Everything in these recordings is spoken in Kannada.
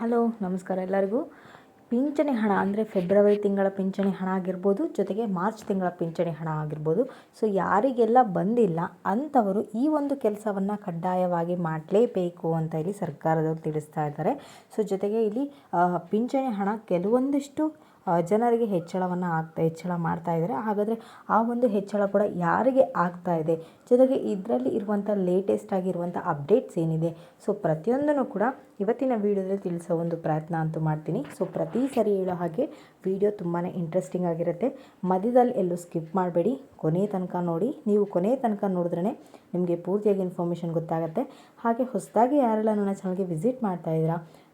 ಹಲೋ, ನಮಸ್ಕಾರ ಎಲ್ಲರಿಗೂ. ಪಿಂಚಣಿ ಹಣ ಅಂದರೆ ಫೆಬ್ರವರಿ ತಿಂಗಳ ಪಿಂಚಣಿ ಹಣ ಆಗಿರ್ಬೋದು, ಜೊತೆಗೆ ಮಾರ್ಚ್ ತಿಂಗಳ ಪಿಂಚಣಿ ಹಣ ಆಗಿರ್ಬೋದು. ಸೊ ಯಾರಿಗೆಲ್ಲ ಬಂದಿಲ್ಲ ಅಂಥವರು ಈ ಒಂದು ಕೆಲಸವನ್ನು ಕಡ್ಡಾಯವಾಗಿ ಮಾಡಲೇಬೇಕು ಅಂತ ಇಲ್ಲಿ ಸರ್ಕಾರದವರು ತಿಳಿಸ್ತಾ ಇದ್ದಾರೆ. ಸೊ ಜೊತೆಗೆ ಇಲ್ಲಿ ಪಿಂಚಣಿ ಹಣ ಕೆಲವೊಂದಿಷ್ಟು ಜನರಿಗೆ ಹೆಚ್ಚಳವನ್ನು ಆಗ್ತಾ, ಹೆಚ್ಚಳ ಮಾಡ್ತಾ ಇದ್ದಾರೆ. ಹಾಗಾದರೆ ಆ ಒಂದು ಹೆಚ್ಚಳ ಕೂಡ ಯಾರಿಗೆ ಆಗ್ತಾ ಇದೆ? ಜೊತೆಗೆ ಇದರಲ್ಲಿ ಇರುವಂಥ ಲೇಟೆಸ್ಟ್ ಆಗಿರುವಂಥ ಅಪ್ಡೇಟ್ಸ್ ಏನಿದೆ? ಸೊ ಪ್ರತಿಯೊಂದನ್ನು ಕೂಡ ಇವತ್ತಿನ ವೀಡಿಯೋದಲ್ಲಿ ತಿಳಿಸೋ ಒಂದು ಪ್ರಯತ್ನ ಅಂತೂ ಮಾಡ್ತೀನಿ. ಸೊ ಪ್ರತಿ ಸರಿ ಹೇಳೋ ಹಾಗೆ ವಿಡಿಯೋ ತುಂಬಾ ಇಂಟ್ರೆಸ್ಟಿಂಗ್ ಆಗಿರುತ್ತೆ. ಮಧ್ಯದಲ್ಲಿ ಎಲ್ಲೂ ಸ್ಕಿಪ್ ಮಾಡಬೇಡಿ. ಕೊನೆ ತನಕ ನೋಡಿ. ನೀವು ಕೊನೆ ತನಕ ನೋಡಿದ್ರೇ ನಿಮಗೆ ಪೂರ್ತಿಯಾಗಿ ಇನ್ಫಾರ್ಮೇಷನ್ ಗೊತ್ತಾಗುತ್ತೆ. ಹಾಗೆ ಹೊಸದಾಗಿ ಯಾರೆಲ್ಲ ನನ್ನ ಚಾನಲ್ಗೆ ವಿಸಿಟ್ ಮಾಡ್ತಾ ಇದ್ದೀರಾ?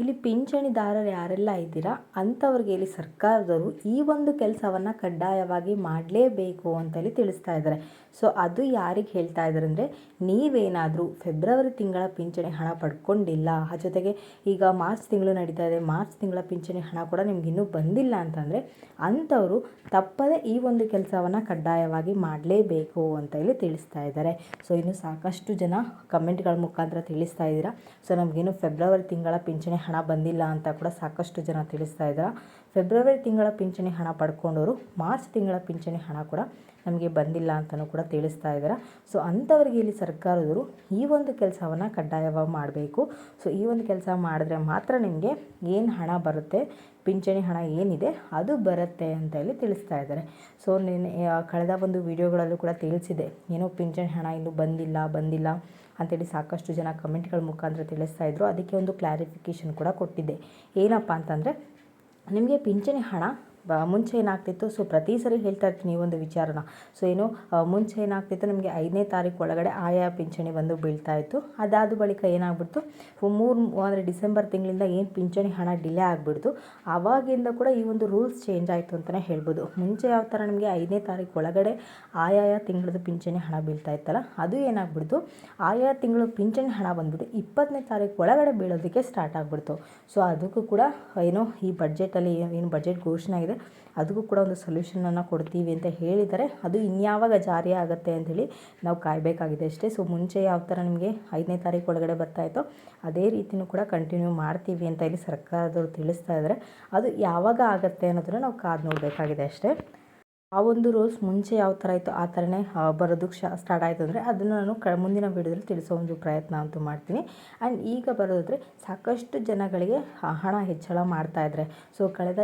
ಇಲ್ಲಿ ಪಿಂಚಣಿದಾರರು ಯಾರೆಲ್ಲ ಇದ್ದೀರಾ, ಅಂಥವ್ರಿಗೆ ಇಲ್ಲಿ ಸರ್ಕಾರದವರು ಈ ಒಂದು ಕೆಲಸವನ್ನು ಕಡ್ಡಾಯವಾಗಿ ಮಾಡಲೇಬೇಕು ಅಂತೇಳಿ ತಿಳಿಸ್ತಾ ಇದ್ದಾರೆ. ಸೊ ಅದು ಯಾರಿಗೆ ಹೇಳ್ತಾ ಇದ್ದಾರೆ ಅಂದರೆ, ನೀವೇನಾದರೂ ಫೆಬ್ರವರಿ ತಿಂಗಳ ಪಿಂಚಣಿ ಹಣ ಪಡ್ಕೊಂಡಿಲ್ಲ, ಆ ಜೊತೆಗೆ ಈಗ ಮಾರ್ಚ್ ತಿಂಗಳು ನಡೀತಾ ಇದೆ, ಮಾರ್ಚ್ ತಿಂಗಳ ಪಿಂಚಣಿ ಹಣ ಕೂಡ ನಿಮ್ಗೆ ಇನ್ನೂ ಬಂದಿಲ್ಲ ಅಂತಂದರೆ, ಅಂಥವರು ತಪ್ಪದೆ ಈ ಒಂದು ಕೆಲಸವನ್ನು ಕಡ್ಡಾಯವಾಗಿ ಮಾಡಲೇಬೇಕು ಅಂತ ಹೇಳಿ ತಿಳಿಸ್ತಾ ಇದ್ದಾರೆ. ಸೊ ಇನ್ನು ಸಾಕಷ್ಟು ಜನ ಕಮೆಂಟ್ಗಳ ಮುಖಾಂತರ ತಿಳಿಸ್ತಾ ಇದ್ದೀರಾ. ಸೊ ನಮಗಿನ್ನು ಫೆಬ್ರವರಿ ತಿಂಗಳ ಪಿಂಚಣಿ ಹಣ ಬಂದಿಲ್ಲ ಅಂತ ಕೂಡ ಸಾಕಷ್ಟು ಜನ ತಿಳಿಸ್ತಾ ಇದ್ದಾರೆ. ಫೆಬ್ರವರಿ ತಿಂಗಳ ಪಿಂಚಣಿ ಹಣ ಪಡ್ಕೊಂಡವರು, ಮಾರ್ಚ್ ತಿಂಗಳ ಪಿಂಚಣಿ ಹಣ ಕೂಡ ನಮಗೆ ಬಂದಿಲ್ಲ ಅಂತಲೂ ಕೂಡ ತಿಳಿಸ್ತಾ ಇದ್ದಾರೆ. ಸೊ ಅಂಥವ್ರಿಗೆ ಇಲ್ಲಿ ಸರ್ಕಾರದವರು ಈ ಒಂದು ಕೆಲಸವನ್ನು ಕಡ್ಡಾಯವಾಗಿ ಮಾಡಬೇಕು. ಸೊ ಈ ಒಂದು ಕೆಲಸ ಮಾಡಿದ್ರೆ ಮಾತ್ರ ನಿಮಗೆ ಏನು ಹಣ ಬರುತ್ತೆ, ಪಿಂಚಣಿ ಹಣ ಏನಿದೆ ಅದು ಬರುತ್ತೆ ಅಂತ ಹೇಳಿ ತಿಳಿಸ್ತಾ ಇದ್ದಾರೆ. ಸೊ ನಿನ್ನೆ ಕಳೆದ ಒಂದು ವಿಡಿಯೋಗಳಲ್ಲೂ ಕೂಡ ತಿಳಿಸಿದೆ. ಏನೋ ಪಿಂಚಣಿ ಹಣ ಇನ್ನೂ ಬಂದಿಲ್ಲ ಬಂದಿಲ್ಲ ಅಂತೇಳಿ ಸಾಕಷ್ಟು ಜನ ಕಮೆಂಟ್ಗಳ ಮುಖಾಂತರ ತಿಳಿಸ್ತಾ ಇದ್ರು. ಅದಕ್ಕೆ ಒಂದು ಕ್ಲಾರಿಫಿಕೇಷನ್ ಕೂಡ ಕೊಟ್ಟಿದ್ದೆ. ಏನಪ್ಪ ಅಂತಂದರೆ, ನಿಮಗೆ ಪಿಂಚಣಿ ಹಣ ಮುಂಚೆ ಏನಾಗ್ತಿತ್ತು? ಸೊ ಪ್ರತಿ ಸರಿ ಹೇಳ್ತಾ ಇರ್ತೀನಿ ಈ ಒಂದು ವಿಚಾರನ. ಸೊ ಏನು ಮುಂಚೆ ಏನಾಗ್ತಿತ್ತು? ನಮಗೆ ಐದನೇ ತಾರೀಕು ಒಳಗಡೆ ಆಯಾ ಪಿಂಚಣಿ ಬಂದು ಬೀಳ್ತಾ ಇತ್ತು. ಅದಾದ ಬಳಿಕ ಏನಾಗ್ಬಿಡ್ತು? ಮೂರು ಅಂದರೆ ಡಿಸೆಂಬರ್ ತಿಂಗಳಿಂದ ಏನು ಪಿಂಚಣಿ ಹಣ ಡಿಲೇ ಆಗಿಬಿಡ್ತು ಆವಾಗಿಂದ ಕೂಡ ಈ ಒಂದು ರೂಲ್ಸ್ ಚೇಂಜ್ ಆಯಿತು ಅಂತಲೇ ಹೇಳ್ಬೋದು. ಮುಂಚೆ ಯಾವ ಥರ ನಮಗೆ ಐದನೇ ತಾರೀಕು ಒಳಗಡೆ ಆಯಾಯ ತಿಂಗಳದ ಪಿಂಚಣಿ ಹಣ ಬೀಳ್ತಾ ಇತ್ತಲ್ಲ, ಅದು ಏನಾಗ್ಬಿಡ್ತು? ಆಯಾ ತಿಂಗಳು ಪಿಂಚಣಿ ಹಣ ಬಂದ್ಬಿಟ್ಟು ಇಪ್ಪತ್ತನೇ ತಾರೀಕು ಒಳಗಡೆ ಬೀಳೋದಕ್ಕೆ ಸ್ಟಾರ್ಟ್ ಆಗಿಬಿಡ್ತು. ಸೊ ಅದಕ್ಕೂ ಕೂಡ, ಏನು, ಈ ಬಡ್ಜೆಟಲ್ಲಿ, ಏನು ಬಜೆಟ್ ಘೋಷಣೆ ಆಗಿದೆ ಅದಕ್ಕೂ ಕೂಡ ಒಂದು ಸೊಲ್ಯೂಷನನ್ನು ಕೊಡ್ತೀವಿ ಅಂತ ಹೇಳಿದ್ದಾರೆ ಅದು ಇನ್ಯಾವಾಗ ಜಾರಿ ಆಗುತ್ತೆ ಅಂಥೇಳಿ ನಾವು ಕಾಯಬೇಕಾಗಿದೆ ಅಷ್ಟೇ. ಸೊ ಮುಂಚೆ ಯಾವ ಥರ ನಿಮಗೆ ಐದನೇ ತಾರೀಕು ಒಳಗಡೆ ಬರ್ತಾಯಿತ್ತೋ ಅದೇ ರೀತಿಯೂ ಕೂಡ ಕಂಟಿನ್ಯೂ ಮಾಡ್ತೀವಿ ಅಂತ ಇಲ್ಲಿ ಸರ್ಕಾರದವರು ತಿಳಿಸ್ತಾ ಇದ್ದಾರೆ. ಅದು ಯಾವಾಗ ಆಗುತ್ತೆ ಅನ್ನೋದನ್ನು ನಾವು ಕಾದು ನೋಡಬೇಕಾಗಿದೆ ಅಷ್ಟೇ. ಆ ಒಂದು ರೋಸ್ ಮುಂಚೆ ಯಾವ ಥರ ಇತ್ತು ಆ ಥರನೇ ಬರೋದಕ್ಕೆ ಸ್ಟಾರ್ಟ್ ಆಯಿತು ಅಂದರೆ ಅದನ್ನು ನಾನು ಕ, ಮುಂದಿನ ವೀಡಿಯೋದಲ್ಲಿ ತಿಳಿಸೋ ಒಂದು ಪ್ರಯತ್ನ ಅಂತೂ ಮಾಡ್ತೀನಿ. ಆ್ಯಂಡ್ ಈಗ ಬರೋದಾದರೆ ಸಾಕಷ್ಟು ಜನಗಳಿಗೆ ಹಣ ಹೆಚ್ಚಳ ಮಾಡ್ತಾ ಇದ್ದಾರೆ. ಸೊ ಕಳೆದ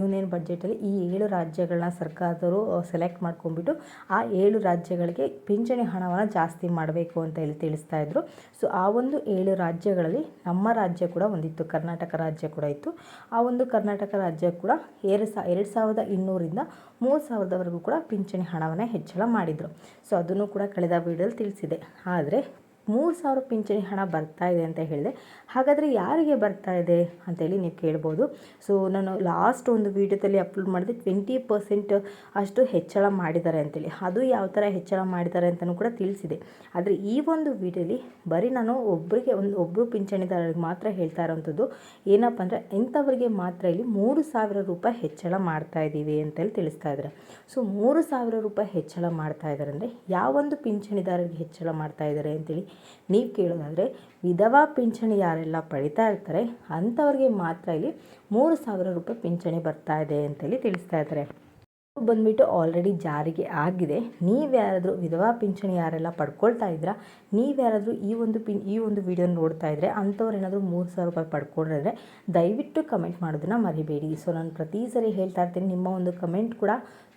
ಯೂನಿಯನ್ ಬಜೆಟಲ್ಲಿ ಈ ಏಳು ರಾಜ್ಯಗಳನ್ನ ಸರ್ಕಾರದವರು ಸೆಲೆಕ್ಟ್ ಮಾಡ್ಕೊಂಡ್ಬಿಟ್ಟು ಆ ಏಳು ರಾಜ್ಯಗಳಿಗೆ ಪಿಂಚಣಿ ಹಣವನ್ನು ಜಾಸ್ತಿ ಮಾಡಬೇಕು ಅಂತ ಹೇಳಿ ತಿಳಿಸ್ತಾ ಇದ್ರು. ಸೊ ಆ ಒಂದು ಏಳು ರಾಜ್ಯಗಳಲ್ಲಿ ನಮ್ಮ ರಾಜ್ಯ ಕೂಡ ಒಂದಿತ್ತು, ಕರ್ನಾಟಕ ರಾಜ್ಯ ಕೂಡ ಇತ್ತು. ಆ ಒಂದು ಕರ್ನಾಟಕ ರಾಜ್ಯ ಕೂಡ ಎರಡು ಸಾ, ಎರಡು ಸಾವಿರದ ಇನ್ನೂರಿಂದ ಮೂರು ಸಾವಿರದವರೆಗೂ ಕೂಡ ಪಿಂಚಣಿ ಹಣವನ್ನು ಹೆಚ್ಚಳ ಮಾಡಿದರು. ಸೊ ಅದನ್ನು ಕೂಡ ಕಳೆದ ವೀಡಿಯೋಲಿ ತಿಳಿಸಿದೆ. ಆದರೆ ಮೂರು ಸಾವಿರ ಪಿಂಚಣಿ ಹಣ ಬರ್ತಾ ಇದೆ ಅಂತ ಹೇಳಿದೆ. ಹಾಗಾದರೆ ಯಾರಿಗೆ ಬರ್ತಾ ಇದೆ ಅಂತೇಳಿ ನೀವು ಕೇಳ್ಬೋದು. ಸೊ ನಾನು ಲಾಸ್ಟ್ ಒಂದು ವೀಡಿಯೋದಲ್ಲಿ ಅಪ್ಲೋಡ್ ಮಾಡಿದೆ. ಟ್ವೆಂಟಿ ಪರ್ಸೆಂಟ್ ಅಷ್ಟು ಹೆಚ್ಚಳ ಮಾಡಿದ್ದಾರೆ ಅಂತೇಳಿ ಅದು ಯಾವ ಥರ ಹೆಚ್ಚಳ ಮಾಡಿದ್ದಾರೆ ಅಂತಲೂ ಕೂಡ ತಿಳಿಸಿದೆ. ಆದರೆ ಈ ಒಂದು ವೀಡಿಯೋಲಿ ಬರೀ ನಾನು ಒಬ್ಬರಿಗೆ ಒಂದು ಒಬ್ಬರು ಪಿಂಚಣಿದಾರರಿಗೆ ಮಾತ್ರ ಹೇಳ್ತಾ ಇರೋವಂಥದ್ದು ಏನಪ್ಪ ಅಂದರೆ ಇಂಥವ್ರಿಗೆ ಮಾತ್ರ ಇಲ್ಲಿ ಮೂರು ಸಾವಿರ ರೂಪಾಯಿ ಹೆಚ್ಚಳ ಮಾಡ್ತಾ ಇದ್ದೀವಿ ಅಂತೇಳಿ ತಿಳಿಸ್ತಾ ಇದ್ದಾರೆ. ಸೊ ಮೂರು ಸಾವಿರ ರೂಪಾಯಿ ಹೆಚ್ಚಳ ಮಾಡ್ತಾ ಇದ್ದಾರೆ ಅಂದರೆ ಯಾವೊಂದು ಪಿಂಚಣಿದಾರರಿಗೆ ಹೆಚ್ಚಳ ಮಾಡ್ತಾ ಇದ್ದಾರೆ ಅಂತೇಳಿ ನೀವು ಕೇಳೋದಾದರೆ ವಿಧವಾ ಪಿಂಚಣಿ ಯಾರೆಲ್ಲ ಪಡಿತಾ ಇರ್ತಾರೆ, ಅಂಥವ್ರಿಗೆ ಮಾತ್ರ ಇಲ್ಲಿ ಮೂರು ಸಾವಿರ ರೂಪಾಯಿ ಪಿಂಚಣಿ ಬರ್ತಾ ಇದೆ ಅಂತೇಳಿ ತಿಳಿಸ್ತಾ ಇದ್ದಾರೆ. ಇದು ಬಂದ್ಬಿಟ್ಟು ಆಲ್ರೆಡಿ ಜಾರಿಗೆ ಆಗಿದೆ. ನೀವ್ಯಾರಾದರೂ ವಿಧವಾ ಪಿಂಚಣಿ ಯಾರೆಲ್ಲ ಪಡ್ಕೊಳ್ತಾ ಇದ್ದೀರಾ ನೀವ್ಯಾರಾದರೂ ಈ ಒಂದು ಪಿನ್, ಈ ಒಂದು ವಿಡಿಯೋ ನೋಡ್ತಾ ಇದ್ದರೆ ಅಂಥವ್ರು ಏನಾದರೂ ಮೂರು ಸಾವಿರ ರೂಪಾಯಿ ಪಡ್ಕೊಂಡಿದ್ರೆ ದಯವಿಟ್ಟು ಕಮೆಂಟ್ ಮಾಡೋದನ್ನು ಮರಿಬೇಡಿ. ಸೊ ನಾನು ಪ್ರತಿ ಸರಿ ಹೇಳ್ತಾ ಇರ್ತೀನಿ, ನಿಮ್ಮ ಒಂದು ಕಮೆಂಟ್ ಕೂಡ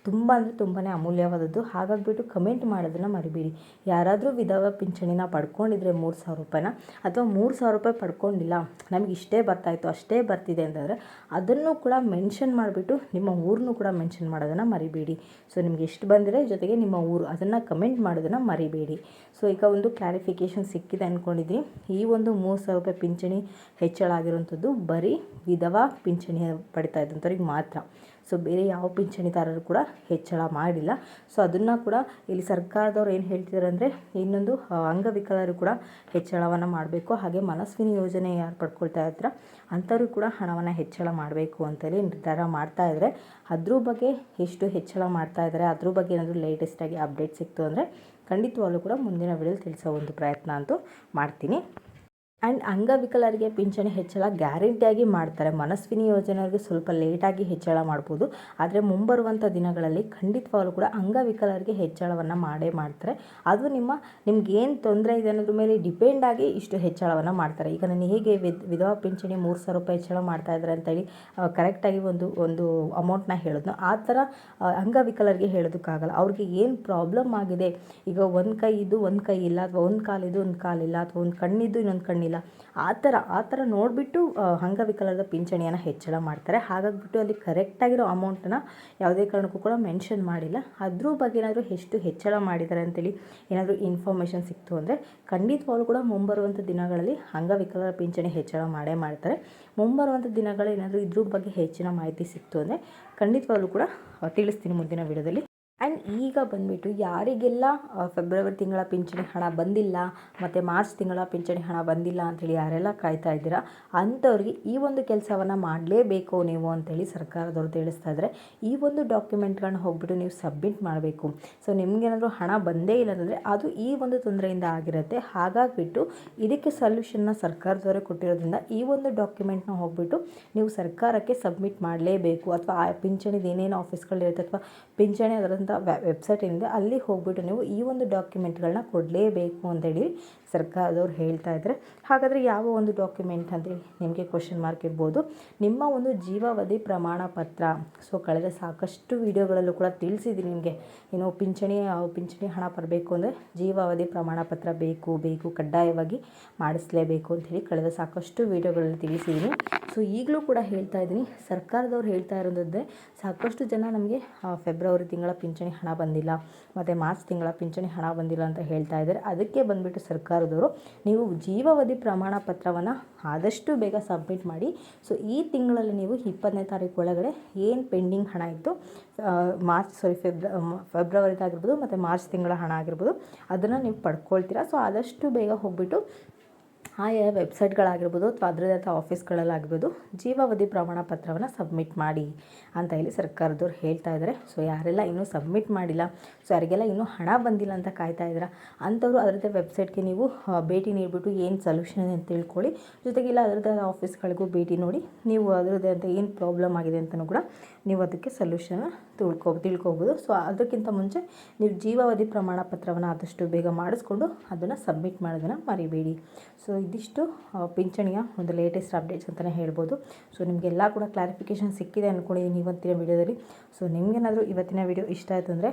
ತುಂಬ ಅಂದರೆ ತುಂಬಾ ಅಮೂಲ್ಯವಾದದ್ದು. ಹಾಗಾಗಿಬಿಟ್ಟು ಕಮೆಂಟ್ ಮಾಡೋದನ್ನು ಮರಿಬೇಡಿ. ಯಾರಾದರೂ ವಿಧವಾ ಪಿಂಚಣಿನ ಪಡ್ಕೊಂಡಿದ್ರೆ ಮೂರು ಸಾವಿರ ರೂಪಾಯಿನ, ಅಥವಾ ಮೂರು ಸಾವಿರ ರೂಪಾಯಿ ಪಡ್ಕೊಂಡಿಲ್ಲ, ನಮಗೆ ಇಷ್ಟೇ ಬರ್ತಾಯಿತ್ತು ಅಷ್ಟೇ ಬರ್ತಿದೆ ಅಂತಂದರೆ, ಅದನ್ನು ಕೂಡ ಮೆನ್ಷನ್ ಮಾಡಿಬಿಟ್ಟು ನಿಮ್ಮ ಊರನ್ನು ಕೂಡ ಮೆನ್ಷನ್ ಮಾಡೋದನ್ನು ಮರಿಬೇಡಿ. ಸೊ ನಿಮ್ಗೆ ಎಷ್ಟು ಬಂದಿದೆ ಜೊತೆಗೆ ನಿಮ್ಮ ಊರು, ಅದನ್ನು ಕಮೆಂಟ್ ಮಾಡೋದನ್ನು ಮರಿಬೇಡಿ. ಸೊ ಈಗ ಒಂದು ಕ್ಲಾರಿಫಿಕೇಷನ್ ಸಿಕ್ಕಿದೆ ಅಂದ್ಕೊಂಡಿದ್ದೀನಿ ಈ ಒಂದು ಮೂರು ಸಾವಿರ ರೂಪಾಯಿ ಪಿಂಚಣಿ ಹೆಚ್ಚಳ ಆಗಿರುವಂಥದ್ದು ಬರೀ ವಿಧವಾ ಪಿಂಚಣಿ ಪಡಿತಾ ಇದ್ದಂಥವ್ರಿಗೆ ಮಾತ್ರ. ಸೊ ಬೇರೆ ಯಾವ ಪಿಂಚಣಿದಾರರು ಕೂಡ ಹೆಚ್ಚಳ ಮಾಡಿಲ್ಲ. ಸೊ ಅದನ್ನು ಕೂಡ ಇಲ್ಲಿ ಸರ್ಕಾರದವ್ರು ಏನು ಹೇಳ್ತಿದ್ದಾರೆ ಅಂದರೆ, ಇನ್ನೊಂದು ಅಂಗವಿಕಲರು ಕೂಡ ಹೆಚ್ಚಳವನ್ನು ಮಾಡಬೇಕು. ಹಾಗೆ ಮನಸ್ವಿನಿ ಯೋಜನೆ ಯಾರು ಪಡ್ಕೊಳ್ತಾ ಇದ್ರ ಅಂಥವ್ರು ಕೂಡ ಹಣವನ್ನು ಹೆಚ್ಚಳ ಮಾಡಬೇಕು ಅಂತೇಳಿ ನಿರ್ಧಾರ ಮಾಡ್ತಾ ಇದ್ದರೆ ಅದ್ರ ಬಗ್ಗೆ ಎಷ್ಟು ಹೆಚ್ಚಳ ಮಾಡ್ತಾ ಇದ್ದಾರೆ, ಅದ್ರ ಬಗ್ಗೆ ಏನಾದರೂ ಲೇಟೆಸ್ಟಾಗಿ ಅಪ್ಡೇಟ್ ಸಿಕ್ತು ಅಂದರೆ ಖಂಡಿತವಾಗ್ಲೂ ಕೂಡ ಮುಂದಿನ ವಿಡಿಯೋಲಿ ತಿಳಿಸೋ ಒಂದು ಪ್ರಯತ್ನ ಅಂತೂ ಮಾಡ್ತೀನಿ. ಆ್ಯಂಡ್ ಅಂಗವಿಕಲರಿಗೆ ಪಿಂಚಣಿ ಹೆಚ್ಚಳ ಗ್ಯಾರಂಟಿಯಾಗಿ ಮಾಡ್ತಾರೆ. ಮನಸ್ವಿನಿ ಯೋಜನೆಯವರಿಗೆ ಸ್ವಲ್ಪ ಲೇಟಾಗಿ ಹೆಚ್ಚಳ ಮಾಡ್ಬೋದು. ಆದರೆ ಮುಂಬರುವಂಥ ದಿನಗಳಲ್ಲಿ ಖಂಡಿತವಾಗಲೂ ಕೂಡ ಅಂಗವಿಕಲರಿಗೆ ಹೆಚ್ಚಳವನ್ನು ಮಾಡೇ ಮಾಡ್ತಾರೆ. ಅದು ನಿಮ್ಮ, ನಿಮ್ಗೆ ಏನು ತೊಂದರೆ ಇದೆ ಅನ್ನೋದ್ರ ಮೇಲೆ ಡಿಪೆಂಡ್ ಆಗಿ ಇಷ್ಟು ಹೆಚ್ಚಳವನ್ನು ಮಾಡ್ತಾರೆ. ಈಗ ನಾನು ಹೇಗೆ ವಿದ್, ವಿಧವಾ ಪಿಂಚಣಿ ಮೂರು ಸಾವಿರ ರೂಪಾಯಿ ಹೆಚ್ಚಳ ಮಾಡ್ತಾ ಇದ್ದಾರೆ ಅಂತೇಳಿ ಕರೆಕ್ಟಾಗಿ ಒಂದು ಒಂದು ಅಮೌಂಟ್ನ ಹೇಳಿದ್ನೋ. ಆ ಥರ ಅಂಗವಿಕಲರಿಗೆ ಹೇಳೋದಕ್ಕಾಗಲ್ಲ. ಅವ್ರಿಗೆ ಏನು ಪ್ರಾಬ್ಲಮ್ ಆಗಿದೆ? ಈಗ ಒಂದು ಕೈ ಇದು ಒಂದು ಕೈ ಇಲ್ಲ, ಅಥವಾ ಒಂದು ಕಾಲಿದ್ದು ಒಂದು ಕಾಲಿಲ್ಲ ಅಥವಾ ಒಂದು ಕಣ್ಣಿದ್ದು ಇನ್ನೊಂದು ಕಣ್ಣಿಲ್ಲ. ಆ ಥರ ಆ ಥರ ನೋಡಿಬಿಟ್ಟು ಅಂಗವಿಕಲರದ ಪಿಂಚಣಿಯನ್ನು ಹೆಚ್ಚಳ ಮಾಡ್ತಾರೆ. ಹಾಗಾಗಿಬಿಟ್ಟು ಅಲ್ಲಿ ಕರೆಕ್ಟಾಗಿರೋ ಅಮೌಂಟನ್ನು ಯಾವುದೇ ಕಾರಣಕ್ಕೂ ಕೂಡ ಮೆನ್ಷನ್ ಮಾಡಿಲ್ಲ. ಅದ್ರ ಬಗ್ಗೆ ಏನಾದರೂ ಎಷ್ಟು ಹೆಚ್ಚಳ ಮಾಡಿದ್ದಾರೆ ಅಂತೇಳಿ ಏನಾದರೂ ಇನ್ಫಾರ್ಮೇಷನ್ ಸಿಕ್ತು ಅಂದರೆ ಖಂಡಿತವಾಗ್ಲೂ ಕೂಡ ಮುಂಬರುವಂಥ ದಿನಗಳಲ್ಲಿ ಅಂಗವಿಕಲರ ಪಿಂಚಣಿ ಹೆಚ್ಚಳ ಮಾಡೇ ಮಾಡ್ತಾರೆ. ಮುಂಬರುವಂಥ ದಿನಗಳು ಏನಾದರೂ ಇದ್ರ ಬಗ್ಗೆ ಹೆಚ್ಚಿನ ಮಾಹಿತಿ ಸಿಕ್ತು ಅಂದರೆ ಖಂಡಿತವಾಗ್ಲೂ ಕೂಡ ತಿಳಿಸ್ತೀನಿ ಮುಂದಿನ ವಿಡಿಯೋದಲ್ಲಿ. ಆ್ಯಂಡ್ ಈಗ ಬಂದುಬಿಟ್ಟು ಯಾರಿಗೆಲ್ಲ ಫೆಬ್ರವರಿ ತಿಂಗಳ ಪಿಂಚಣಿ ಹಣ ಬಂದಿಲ್ಲ, ಮತ್ತು ಮಾರ್ಚ್ ತಿಂಗಳ ಪಿಂಚಣಿ ಹಣ ಬಂದಿಲ್ಲ ಅಂಥೇಳಿ ಯಾರೆಲ್ಲ ಕಾಯ್ತಾ ಇದ್ದೀರಾ, ಅಂಥವ್ರಿಗೆ ಈ ಒಂದು ಕೆಲಸವನ್ನು ಮಾಡಲೇಬೇಕು ನೀವು ಅಂತೇಳಿ ಸರ್ಕಾರದವ್ರು ತಿಳಿಸ್ತಾ ಇದ್ದಾರೆ. ಈ ಒಂದು ಡಾಕ್ಯುಮೆಂಟ್ಗಳನ್ನ ಹೋಗ್ಬಿಟ್ಟು ನೀವು ಸಬ್ಮಿಟ್ ಮಾಡಬೇಕು. ಸೊ ನಿಮಗೇನಾದರೂ ಹಣ ಬಂದೇ ಇಲ್ಲ ಅಂದರೆ ಅದು ಈ ಒಂದು ತೊಂದರೆಯಿಂದ ಆಗಿರುತ್ತೆ. ಹಾಗಾಗಿಬಿಟ್ಟು ಇದಕ್ಕೆ ಸೊಲ್ಯೂಷನ್ನ ಸರ್ಕಾರದವರೇ ಕೊಟ್ಟಿರೋದ್ರಿಂದ ಈ ಒಂದು ಡಾಕ್ಯುಮೆಂಟ್ನ ಹೋಗ್ಬಿಟ್ಟು ನೀವು ಸರ್ಕಾರಕ್ಕೆ ಸಬ್ಮಿಟ್ ಮಾಡಲೇಬೇಕು. ಅಥವಾ ಆ ಪಿಂಚಣಿದು ಏನೇನು ಆಫೀಸ್ಗಳಿರುತ್ತೆ ಅಥವಾ ಪಿಂಚಣಿ ಅದರಂಥ ವೆಬ್ಸೈಟ್ ಏನಿದೆ ಅಲ್ಲಿ ಹೋಗ್ಬಿಟ್ಟು ನೀವು ಈ ಒಂದು ಡಾಕ್ಯುಮೆಂಟ್ಗಳನ್ನ ಕೊಡಲೇಬೇಕು ಅಂತೇಳಿ ಸರ್ಕಾರದವ್ರು ಹೇಳ್ತಾ ಇದ್ದಾರೆ. ಹಾಗಾದರೆ ಯಾವ ಒಂದು ಡಾಕ್ಯುಮೆಂಟ್ ಅಂತೇಳಿ ನಿಮಗೆ ಕ್ವಶನ್ ಮಾರ್ಕ್ ಇರ್ಬೋದು? ನಿಮ್ಮ ಒಂದು ಜೀವಾವಧಿ ಪ್ರಮಾಣ ಪತ್ರ. ಸೊ ಕಳೆದ ಸಾಕಷ್ಟು ವಿಡಿಯೋಗಳಲ್ಲೂ ಕೂಡ ತಿಳಿಸಿದ್ದೀನಿ ನಿಮಗೆ. ಏನು ಪಿಂಚಣಿ ಪಿಂಚಣಿ ಹಣ ಬರಬೇಕು ಅಂದರೆ ಜೀವಾವಧಿ ಪ್ರಮಾಣ ಪತ್ರ ಬೇಕು ಬೇಕು, ಕಡ್ಡಾಯವಾಗಿ ಮಾಡಿಸಲೇಬೇಕು ಅಂಥೇಳಿ ಕಳೆದ ಸಾಕಷ್ಟು ವಿಡಿಯೋಗಳಲ್ಲಿ ತಿಳಿಸಿದ್ದೀನಿ. ಸೊ ಈಗಲೂ ಕೂಡ ಹೇಳ್ತಾ ಇದ್ದೀನಿ, ಸರ್ಕಾರದವ್ರು ಹೇಳ್ತಾ ಇರೋದೇ ಸಾಕಷ್ಟು ಜನ ನಮಗೆ ಫೆಬ್ರವರಿ ತಿಂಗಳ ಪಿಂಚಣಿ ಹಣ ಬಂದಿಲ್ಲ, ಮತ್ತು ಮಾರ್ಚ್ ತಿಂಗಳ ಪಿಂಚಣಿ ಹಣ ಬಂದಿಲ್ಲ ಅಂತ ಹೇಳ್ತಾ ಇದ್ದಾರೆ. ಅದಕ್ಕೆ ಬಂದುಬಿಟ್ಟು ಸರ್ಕಾರದವರು ನೀವು ಜೀವಾವಧಿ ಪ್ರಮಾಣ ಪತ್ರವನ್ನು ಆದಷ್ಟು ಬೇಗ ಸಬ್ಮಿಟ್ ಮಾಡಿ. ಸೊ ಈ ತಿಂಗಳಲ್ಲಿ ನೀವು ಇಪ್ಪತ್ತನೇ ತಾರೀಕು ಒಳಗಡೆ ಏನು ಪೆಂಡಿಂಗ್ ಹಣ ಇತ್ತು ಮಾರ್ಚ್ ಸಾರಿ ಫೆಬ್ರ ಫೆಬ್ರವರಿದಾಗಿರ್ಬೋದು, ಮತ್ತು ಮಾರ್ಚ್ ತಿಂಗಳ ಹಣ ಆಗಿರ್ಬೋದು, ಅದನ್ನು ನೀವು ಪಡ್ಕೊಳ್ತೀರಾ? ಸೊ ಆದಷ್ಟು ಬೇಗ ಹೋಗ್ಬಿಟ್ಟು ಆಯಾ ವೆಬ್ಸೈಟ್ಗಳಾಗಿರ್ಬೋದು ಅಥವಾ ಅದರದೇ ಆದ ಆಫೀಸ್ಗಳಲ್ಲಾಗಿರ್ಬೋದು, ಜೀವಾವಧಿ ಪ್ರಮಾಣ ಪತ್ರವನ್ನು ಸಬ್ಮಿಟ್ ಮಾಡಿ ಅಂತ ಹೇಳಿ ಸರ್ಕಾರದವ್ರು ಹೇಳ್ತಾ ಇದ್ದಾರೆ ಸೊ ಯಾರೆಲ್ಲ ಇನ್ನೂ ಸಬ್ಮಿಟ್ ಮಾಡಿಲ್ಲ ಸೊ ಯಾರಿಗೆಲ್ಲ ಇನ್ನೂ ಹಣ ಬಂದಿಲ್ಲ ಅಂತ ಕಾಯ್ತಾ ಇದ್ದೀರಾ ಅಂಥವ್ರು ಅದರದ್ದೇ ವೆಬ್ಸೈಟ್ಗೆ ನೀವು ಭೇಟಿ ನೀಡಿಬಿಟ್ಟು ಏನು ಸೊಲ್ಯೂಷನ್ ಅಂತ ತಿಳ್ಕೊಳ್ಳಿ. ಜೊತೆಗೆ ಇಲ್ಲ, ಅದರದ್ದೇ ಆದ ಆಫೀಸ್ಗಳಿಗೂ ಭೇಟಿ ನೋಡಿ, ನೀವು ಅದರದ್ದೇ ಅಂತ ಏನು ಪ್ರಾಬ್ಲಮ್ ಆಗಿದೆ ಅಂತಲೂ ಕೂಡ ನೀವು ಅದಕ್ಕೆ ಸೊಲ್ಯೂಷನ್ ತಿಳ್ಕೊ, ತಿಳ್ಕೊಬೋದು. ಸೊ ಅದಕ್ಕಿಂತ ಮುಂಚೆ ನೀವು ಜೀವಾವಧಿ ಪ್ರಮಾಣ ಪತ್ರವನ್ನು ಆದಷ್ಟು ಬೇಗ ಮಾಡಿಸ್ಕೊಂಡು ಅದನ್ನು ಸಬ್ಮಿಟ್ ಮಾಡೋದನ್ನು ಮರಿಬೇಡಿ. ಸೊ ಇದಿಷ್ಟು ಪಿಂಚಣಿಯ ಒಂದು ಲೇಟೆಸ್ಟ್ ಅಪ್ಡೇಟ್ಸ್ ಅಂತಲೇ ಹೇಳ್ಬೋದು. ಸೊ ನಿಮಗೆಲ್ಲ ಕೂಡ ಕ್ಲಾರಿಫಿಕೇಷನ್ ಸಿಕ್ಕಿದೆ ಅಂದ್ಕೊಂಡಿದ್ದೀನಿ ಇವತ್ತಿನ ವಿಡಿಯೋದಲ್ಲಿ ಸೊ ನಿಮಗೇನಾದರೂ ಇವತ್ತಿನ ವಿಡಿಯೋ ಇಷ್ಟ ಆಯಿತು ಅಂದರೆ